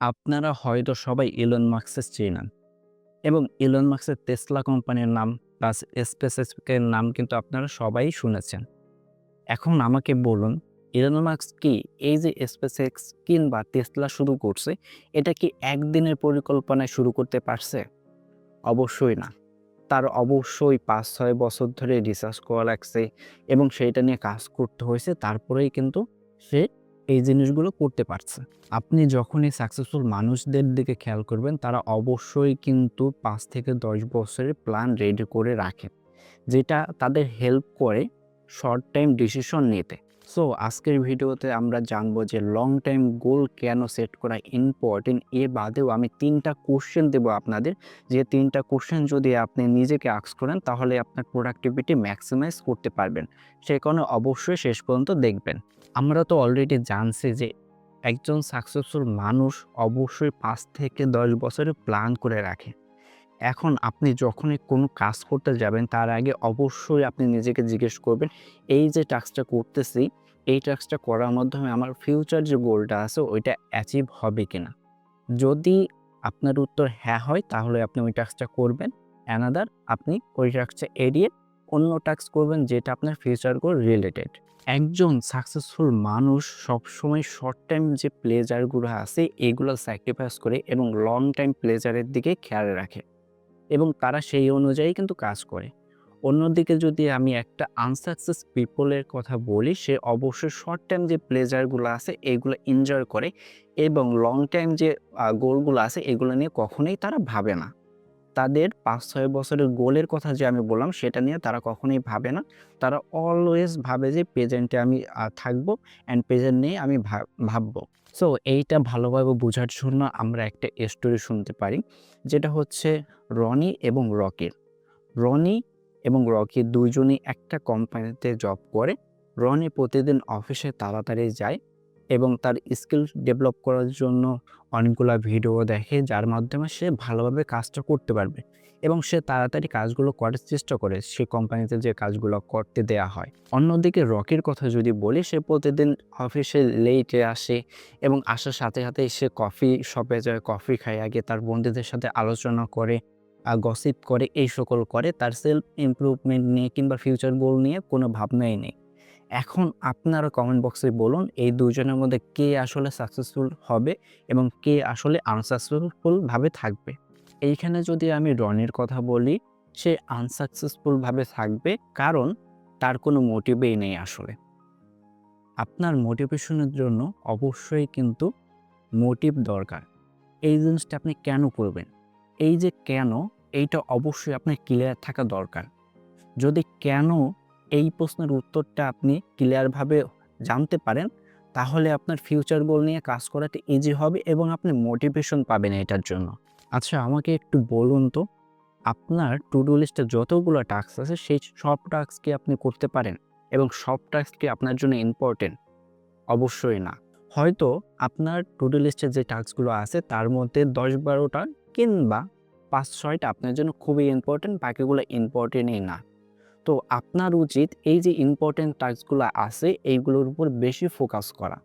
আপনারা হয়তো সবাই ইলন মার্কসের চেনেন এবং ইলন মার্কসের টেসলা কোম্পানির নাম প্লাস স্পেসের নাম কিন্তু আপনারা সবাই শুনেছেন। এখন আমাকে বলুন ইলন মার্কস কি এই যে স্পেসএক্স কিংবা টেসলা শুরু করছে, এটা কি একদিনের পরিকল্পনায় শুরু করতে পারছে? অবশ্যই না। তার অবশ্যই পাঁচ ছয় বছর ধরে রিসার্চ করা লাগছে এবং সেইটা নিয়ে কাজ করতে হয়েছে। তারপরেই কিন্তু সে এই জিনিসগুলো করতে পারছে। আপনি যখনই সাকসেসফুল মানুষদের দিকে খেয়াল করবেন, তারা অবশ্যই কিন্তু পাঁচ থেকে দশ বছরের প্ল্যান রেডি করে রাখেন যেটা তাদের হেল্প করে শর্ট টাইম ডিসিশন নিতে। সো আজকের ভিডিওতে আমরা জানব যে লং টাইম গোল কেন সেট করা ইম্পর্টেন্ট এ বাদেও আমি তিনটা কোশ্চেন দেবো আপনাদের। যে তিনটা কোশ্চেন যদি আপনি নিজেকে আক্স করেন, তাহলে আপনার প্রোডাক্টিভিটি ম্যাক্সিমাইজ করতে পারবেন। সেই কারণে অবশ্যই শেষ পর্যন্ত দেখবেন। আমরা তো অলরেডি জানছি যে একজন সাকসেসফুল মানুষ অবশ্যই পাঁচ থেকে দশ বছরের প্ল্যান করে রাখে। এখন আপনি যখনই কোনো কাজ করতে যাবেন, তার আগে অবশ্যই আপনি নিজেকে জিজ্ঞেস করবেন, এই যে টাস্কটা করতেছি, এই টাস্কটা করার মাধ্যমে আমার ফিউচার যে গোলটা আছে, ওইটা অ্যাচিভ হবে কিনা? যদি আপনার উত্তর হ্যাঁ হয়, তাহলে আপনি ওই টাস্কটা করবেন অ্যানাদার আপনি ওই টাস্কটা এড়িয়ে অন্য টাস্ক করবেন, যেটা আপনার ফিউচার গোল রিলেটেড একজন সাকসেসফুল মানুষ সবসময় শর্ট টাইম যে প্লেজারগুলো আছে, এগুলো স্যাক্রিফাইস করে এবং লং টাইম প্লেজারের দিকে খেয়াল রাখে। এবং তারা সেই অনুযায়ী কিন্তু কাজ করে। অন্যদিকে যদি আমি একটা আনসাকসেস পিপলের কথা বলি, সে অবশ্যই শর্ট টাইম যে প্লেজারগুলো আছে, এগুলো এনজয় করে এবং লং টাইম যে গোলগুলো আছে, এগুলো নিয়ে কখনোই তারা ভাবে না। তাদের পাঁচ, ছয় বছরের গোলের কথা যে আমি বললাম, সেটা নিয়ে তারা কখনোই ভাবে না। তারা অলওয়েজ ভাবে যে প্রেজেন্টে আমি থাকব অ্যান্ড প্রেজেন্ট নিয়ে আমি ভাববো। সো এইটা ভালোভাবে বোঝার জন্য আমরা একটা স্টোরি শুনতে পারি, যেটা হচ্ছে রনি এবং রকির। রনি এবং রকি দুইজনই একটা কোম্পানিতে জব করে। রনি প্রতিদিন অফিসে তাড়াতাড়ি যায় এবং তার স্কিল ডেভেলপ করার জন্য অনেকগুলো ভিডিও দেখে, যার মাধ্যমে সে ভালোভাবে কাজটা করতে পারবে এবং সে তাড়াতাড়ি কাজগুলো করার চেষ্টা করে, সে কোম্পানিতে যে কাজগুলো করতে দেয়া হয়। অন্যদিকে রকির কথা যদি বলি, সে প্রতিদিন অফিসে লেটে আসে এবং আসার সাথে সাথে সে কফি শপে যায় কফি খায়, আগে তার বন্ধুদের সাথে আলোচনা করে গসিপ করে, এই সকল করে, তার সেলফ ইমপ্রুভমেন্ট নিয়ে কিংবা ফিউচার গোল নিয়ে কোনো ভাবনাই নেই। এখন আপনারা কমেন্ট বক্সে বলুন, এই দুজনের মধ্যে কে আসলে সাকসেসফুল হবে এবং কে আসলে আনসাকসেসফুলভাবে থাকবে। এইখানে যদি আমি রনির কথা বলি, সে আনসাকসেসফুলভাবে থাকবে কারণ তার কোনো মোটিভেই নেই আসলে। আপনার মোটিভেশনের জন্য অবশ্যই কিন্তু মোটিভ দরকার। এই জিনিসটা আপনি কেন করবেন? এই যে কেন, এইটা অবশ্যই আপনার ক্লিয়ার থাকা দরকার। যদি কেন এই প্রশ্নের উত্তরটা আপনি ক্লিয়ারভাবে জানতে পারেন, তাহলে আপনার ফিউচার গোল নিয়ে কাজ করাতে ইজি হবে এবং আপনি মোটিভেশন পাবেন এটার জন্য। আচ্ছা আমাকে একটু বলুন তো, আপনার টু ডু লিস্টে যতগুলো টাস্ক আছে, সেই সব টাস্ক কি আপনি করতে পারেন? এবং সব টাস্ক কি আপনার জন্য ইম্পর্টেন্ট অবশ্যই না। হয়তো আপনার টু ডু লিস্টে যে টাস্কগুলো আছে, তার মধ্যে দশ বারোটা কিংবা পাঁচ ছয়টা আপনার জন্য খুবই ইম্পর্টেন্ট বাকিগুলো ইম্পর্টেন্টই না। তো আপনার উচিত এই যে ইম্পর্টেন্ট টাস্কগুলো আছে, এইগুলোর উপর বেশি ফোকাস করা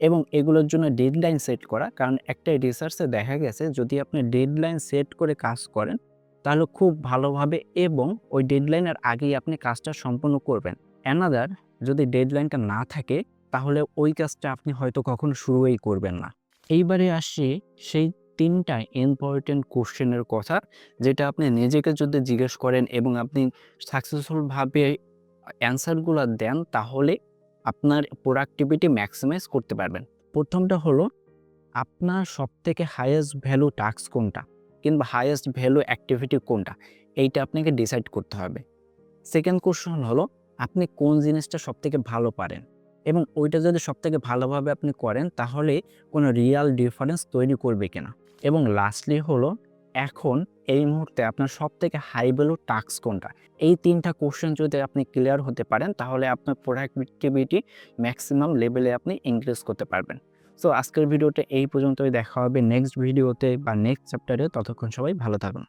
এবং এগুলোর জন্য ডেডলাইন সেট করা। কারণ একটা রিসার্চে দেখা গেছে, যদি আপনি ডেডলাইন সেট করে কাজ করেন, তাহলে খুব ভালোভাবে এবং ওই ডেডলাইনের আগেই আপনি কাজটা সম্পন্ন করবেন। অ্যানাদার যদি ডেডলাইনটা না থাকে, তাহলে ওই কাজটা আপনি হয়তো কখনো শুরুই করবেন না। এইবারে আসি সেই তিনটা ইম্পর্টেন্ট কোশ্চেনের কথা যেটা আপনি নিজেকে যদি জিজ্ঞেস করেন এবং আপনি সাকসেসফুলভাবে অ্যান্সারগুলো দেন, তাহলে আপনার প্রোডাক্টিভিটি ম্যাক্সিমাইজ করতে পারবেন। প্রথমটা হলো, আপনার সবথেকে হায়েস্ট ভ্যালু টাস্ক কোনটা কিংবা হায়েস্ট ভ্যালু অ্যাক্টিভিটি কোনটা, এইটা আপনাকে ডিসাইড করতে হবে। সেকেন্ড কোশ্চেন হলো, আপনি কোন জিনিসটা সবথেকে ভালো পারেন? এবং ওইটা যদি সবথেকে ভালোভাবে আপনি করেন, তাহলে কোনো রিয়াল ডিফারেন্স তৈরি করবে কিনা। এবং লাস্টলি হলো, এখন এই মুহূর্তে আপনার সব থেকে হাই ভ্যালু টাস্ক কোনটা? এই তিনটা কোশ্চেন যদি আপনি ক্লিয়ার হতে পারেন, তাহলে আপনার প্রোডাক্টিভিটি ম্যাক্সিমাম লেভেলে আপনি ইনক্রিজ করতে পারবেন। সো আজকের ভিডিওটা এই পর্যন্তই। দেখা হবে নেক্সট ভিডিওতে বা নেক্সট চ্যাপ্টারে ততক্ষণ সবাই ভালো থাকুন।